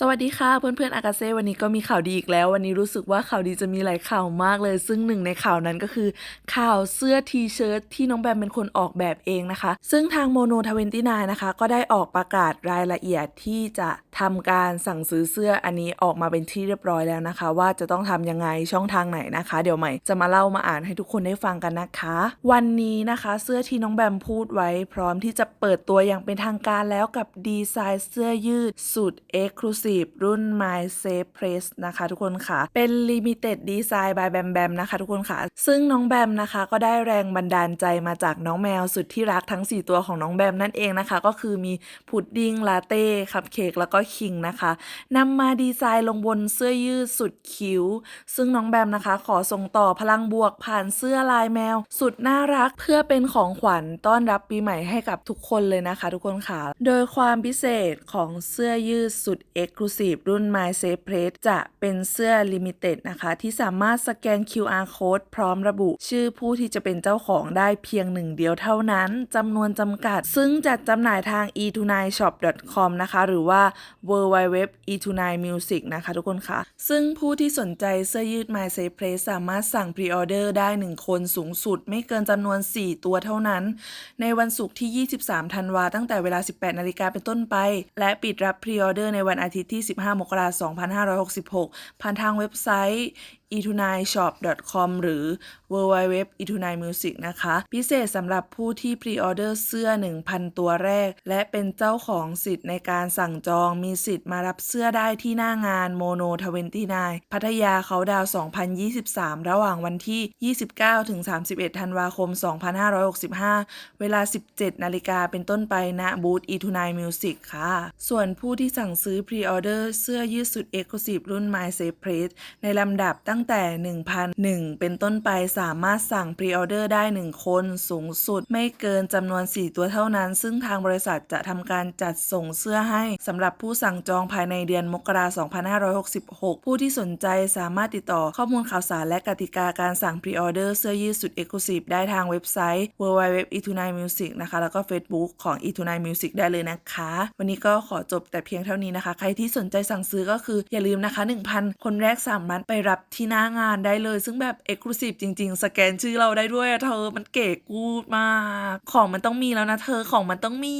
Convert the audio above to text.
สวัสดีค่ะเพื่อนๆอากาเซ่วันนี้ก็มีข่าวดีอีกแล้ว วันนี้รู้สึกว่าข่าวดีจะมีหลายข่าวมากเลย ซึ่งหนึ่งในข่าวนั้นก็คือ ข่าวเสื้อทีเชิ้ตที่น้องแบมเป็นคนออกแบบเองนะคะ ซึ่งทางโมโนทเวนตี้นนะคะ ก็ได้ออกประกาศรายละเอียดที่จะ ทำการสั่งซื้อเสื้ออันนี้ออกมาเป็นที่เรียบร้อยแล้วนะคะ ว่าจะต้องทำยังไงช่องทางไหนนะคะ เดี๋ยวใหม่จะมาเล่ามาอ่านให้ทุกคนได้ฟังกันนะคะ วันนี้นะคะ เสื้อที่น้องแบมพูดไว้ พร้อมที่จะเปิดตัวอย่างเป็นทางการแล้วกับดีไซน์เสื้อยืดสุด Exclusive รุ่น My Safe Press นะคะทุกคนค่ะ เป็น Limited Design by Bam Bam นะคะทุกคนค่ะ ซึ่งน้องแบมนะคะก็ได้แรงบันดาลใจมาจากน้องแมวสุดที่รักทั้ง 4 ตัวของน้องแบมนั่นเองนะคะ ก็คือมีพุดดิ้งลาเต้คัพเค้กแล้วก็คิงนะคะนำมาดีไซน์ลงบนเสื้อยืดสุดคิ้ว ซึ่งน้องแบมนะคะ ขอส่งต่อพลังบวกผ่านเสื้อลายแมว สุดน่ารักเพื่อเป็นของขวัญต้อนรับปีใหม่ให้กับทุกคนเลยนะคะ ทุกคนค่ะ โดยความพิเศษของเสื้อยืดสุด Exclusive รุ่น My Safe Press จะเป็นเสื้อ Limited นะคะ ที่สามารถสแกน QR Code พร้อมระบุ ชื่อผู้ที่จะเป็นเจ้าของได้เพียงหนึ่งเดียวเท่านั้นจำนวนจำกัด ซึ่งจัดจำหน่ายทาง e29shop.com นะคะ หรือว่า www e29music นะคะทุกคนคะซึ่งผู้ที่สนใจเสื้อยืด My Safe Place สามารถสั่งพรีออเดอร์ได้ 1 คนสูงสุด ไม่เกินจำนวน 4 ตัวเท่านั้น ในวันศุกร์ที่ 23 ธันวาตั้งแต่เวลา 18 นาฬิกาเป็นต้นไป และปิดรับพรีออเดอร์ในวันอาทิตย์ที่ 15 มกราคม 2566 ผ่านทางเว็บไซต์ e29shop.com หรือ www e29music นะคะ พิเศษสำหรับผู้ที่พรีออเดอร์เสื้อ 1,000 ตัวแรก และเป็นเจ้าของสิทธิ์ในการสั่งจองมีสิทธิ์มารับเสื้อได้ที่หน้างานโมโน29พัทยาเขาดาว 2023 ระหว่างวันที่ 29 ถึง 31 ธันวาคม 2565 เวลา 17 นาฬิกาเป็นต้นไปณบูธ e29 music ค่ะ ส่วนผู้ที่สั่งซื้อพรีออเดอร์เสื้อยืดสุด Exclusive รุ่น My Safe Press ในลำดับตั้งแต่ 1,001 เป็นต้นไปสามารถสั่งพรีออเดอร์ได้ 1 คนสูงสุดไม่เกินจำนวน 4 ตัวเท่านั้น ซึ่งทางบริษัทจะทำการจัดส่งเสื้อให้สำหรับผู้สั่งจองภายในเดือนมกราคม2566 ผู้ที่สนใจสามารถติดต่อข้อมูลข่าวสารและกติกาการสั่งพรีออเดอร์เสื้อยืดสุด Exclusive ได้ทางเว็บไซต์ www e29music นะคะ แล้วก็ Facebook ของ e29music ได้เลยนะคะ วันนี้ก็ขอจบแต่เพียงเท่านี้นะคะ ใครที่สนใจสั่งซื้อก็คืออย่าลืมนะคะ 1,000 คนแรกสามารถไปรับที่หน้างานได้เลย ซึ่งแบบ Exclusive จริง ๆ สแกนชื่อเราได้ด้วยเธอมันเก๋กูดมาก ของมันต้องมีแล้วนะเธอของมันต้องมี